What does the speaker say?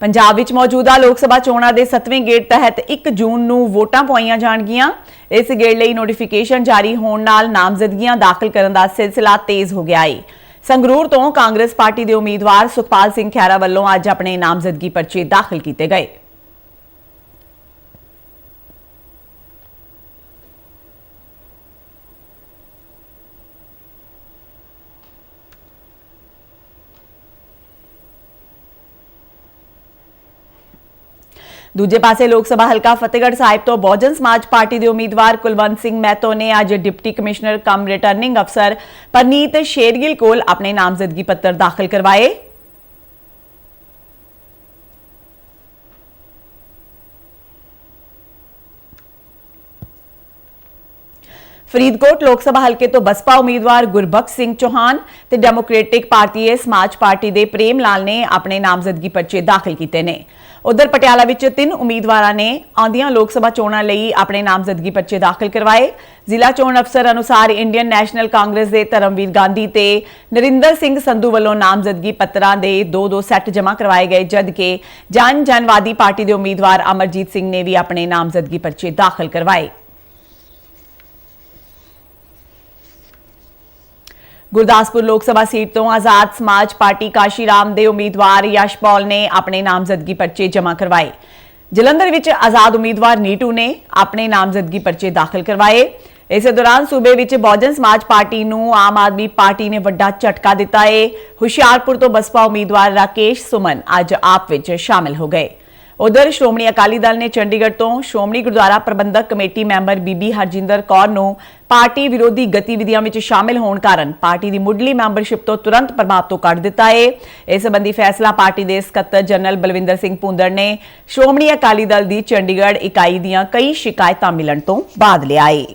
ਪੰਜਾਬ ਵਿੱਚ ਮੌਜੂਦਾ ਲੋਕ ਸਭਾ ਚੋਣਾਂ ਦੇ 7ਵੇਂ ਗੇੜ ਤਹਿਤ 1 ਜੂਨ ਨੂੰ ਵੋਟਾਂ ਪਾਈਆਂ ਜਾਣਗੀਆਂ। ਇਸ ਗੇੜ ਲਈ ਨੋਟੀਫਿਕੇਸ਼ਨ ਜਾਰੀ ਹੋਣ ਨਾਲ ਨਾਮਜ਼ਦਗੀਆਂ ਦਾਖਲ ਕਰਨ ਦਾ ਸਿਲਸਿਲਾ ਤੇਜ਼ ਹੋ ਗਿਆ ਹੈ ਸੰਗਰੂਰ ਤੋਂ ਕਾਂਗਰਸ ਪਾਰਟੀ ਦੇ ਉਮੀਦਵਾਰ ਸੁਖਪਾਲ ਸਿੰਘ ਖਹਿਰਾ ਵੱਲੋਂ ਅੱਜ ਆਪਣੇ ਨਾਮਜ਼ਦਗੀ ਪਰਚੇ ਦਾਖਲ ਕੀਤੇ ਗਏ। ਦੂਜੇ ਪਾਸੇ ਲੋਕ ਸਭਾ ਹਲਕਾ ਫਤਿਹਗੜ੍ਹ ਸਾਹਿਬ ਤੋਂ ਬਹੁਜਨ ਸਮਾਜ ਪਾਰਟੀ ਦੇ ਉਮੀਦਵਾਰ ਕੁਲਵੰਤ ਸਿੰਘ ਮਹਿਤੋ ਨੇ ਅੱਜ ਡਿਪਟੀ ਕਮਿਸ਼ਨਰ ਕਮ ਰਿਟਰਨਿੰਗ ਅਫਸਰ ਪਰਨੀਤ ਸ਼ੇਰਗਿਲ ਕੋਲ ਆਪਣੇ ਨਾਮਜ਼ਦਗੀ ਪੱਤਰ ਦਾਖਲ ਕਰਵਾਏ ਫਰੀਦਕੋਟ ਲੋਕ ਸਭਾ ਹਲਕੇ ਤੋਂ ਬਸਪਾ ਉਮੀਦਵਾਰ ਗੁਰਬਖਸ਼ ਸਿੰਘ ਚੌਹਾਨ ਤੇ ਡੈਮੋਕ੍ਰੈਟਿਕ ਪਾਰਟੀ ਦੇ ਸਮਾਜ ਪਾਰਟੀ ਦੇ ਪ੍ਰੇਮ ਲਾਲ ਨੇ ਆਪਣੇ ਨਾਮਜ਼ਦਗੀ ਪਰਚੇ ਦਾਖਲ ਕੀਤੇ ਨੇ। ਉਧਰ ਪਟਿਆਲਾ ਵਿੱਚ ਤਿੰਨ ਉਮੀਦਵਾਰਾਂ ਨੇ ਆਉਂਦੀਆਂ ਲੋਕ ਸਭਾ ਚੋਣਾਂ ਲਈ ਆਪਣੇ ਨਾਮਜ਼ਦਗੀ ਪਰਚੇ ਦਾਖਲ ਕਰਵਾਏ। ਜ਼ਿਲ੍ਹਾ ਚੋਣ ਅਫਸਰ ਅਨੁਸਾਰ ਇੰਡੀਅਨ ਨੈਸ਼ਨਲ ਕਾਂਗਰਸ ਦੇ ਧਰਮਵੀਰ ਗਾਂਧੀ ਤੇ ਨਰਿੰਦਰ ਸਿੰਘ ਸੰਧੂ ਵੱਲੋਂ ਨਾਮਜ਼ਦਗੀ ਪੱਤਰਾਂ ਦੇ ਦੋ ਦੋ ਸੈੱਟ ਜਮ੍ਹਾਂ ਕਰਵਾਏ ਗਏ, ਜਦਕਿ ਜਨ ਜਨਵਾਦੀ ਪਾਰਟੀ ਦੇ ਉਮੀਦਵਾਰ ਅਮਰਜੀਤ ਸਿੰਘ ਨੇ ਵੀ ਆਪਣੇ ਨਾਮਜ਼ਦਗੀ ਪਰਚੇ ਦਾਖਲ ਕਰਵਾਏ। ਗੁਰਦਾਸਪੁਰ ਲੋਕ ਸਭਾ ਸੀਟ ਤੋਂ ਆਜ਼ਾਦ ਸਮਾਜ ਪਾਰਟੀ ਕਾਸ਼ੀ ਰਾਮ ਦੇ ਉਮੀਦਵਾਰ ਯਸ਼ਪਾਲ ਨੇ ਆਪਣੇ ਨਾਮਜ਼ਦਗੀ ਪਰਚੇ ਜਮ੍ਹਾਂ ਕਰਵਾਏ। ਜਲੰਧਰ ਵਿੱਚ ਆਜ਼ਾਦ ਉਮੀਦਵਾਰ ਨੀਟੂ ਨੇ ਆਪਣੇ ਨਾਮਜ਼ਦਗੀ ਪਰਚੇ ਦਾਖਲ ਕਰਵਾਏ। ਇਸੇ ਦੌਰਾਨ ਸੂਬੇ ਵਿੱਚ ਬਹੁਜਨ ਸਮਾਜ ਪਾਰਟੀ ਨੂੰ ਆਮ ਆਦਮੀ ਪਾਰਟੀ ਨੇ ਵੱਡਾ ਝਟਕਾ ਦਿੱਤਾ ਏ। ਹੁਸ਼ਿਆਰਪੁਰ ਤੋਂ ਬਸਪਾ ਉਮੀਦਵਾਰ ਰਾਕੇਸ਼ ਸੁਮਨ ਅੱਜ ਆਪ ਵਿੱਚ ਸ਼ਾਮਿਲ ਹੋ ਗਏ। ਉਧਰ ਸ਼੍ਰੋਮਣੀ ਅਕਾਲੀ ਦਲ ਨੇ ਚੰਡੀਗੜ੍ਹ ਤੋਂ ਸ਼੍ਰੋਮਣੀ ਗੁਰਦੁਆਰਾ ਪ੍ਰਬੰਧਕ ਕਮੇਟੀ ਮੈਂਬਰ ਬੀਬੀ ਹਰਜਿੰਦਰ ਕੌਰ ਨੂੰ ਪਾਰਟੀ ਵਿਰੋਧੀ ਗਤੀਵਿਧੀਆਂ ਵਿੱਚ ਸ਼ਾਮਿਲ ਹੋਣ ਕਾਰਨ ਪਾਰਟੀ ਦੀ ਮੁੱਢਲੀ ਮੈਂਬਰਸ਼ਿਪ ਤੋਂ ਤੁਰੰਤ ਪ੍ਰਭਾਵ ਤੋਂ ਕੱਢ ਦਿੱਤਾ ਏ। ਇਸ ਸੰਬੰਧੀ ਫੈਸਲਾ ਪਾਰਟੀ ਦੇ ਸਕੱਤਰ ਜਨਰਲ ਬਲਵਿੰਦਰ ਸਿੰਘ ਪੁੰਦਰ ਨੇ ਸ਼੍ਰੋਮਣੀ ਅਕਾਲੀ ਦਲ ਦੀ ਚੰਡੀਗੜ੍ਹ ਇਕਾਈ ਦੀਆਂ ਕਈ ਸ਼ਿਕਾਇਤਾਂ ਮਿਲਣ ਤੋਂ ਬਾਅਦ ਲਿਆ ਏ।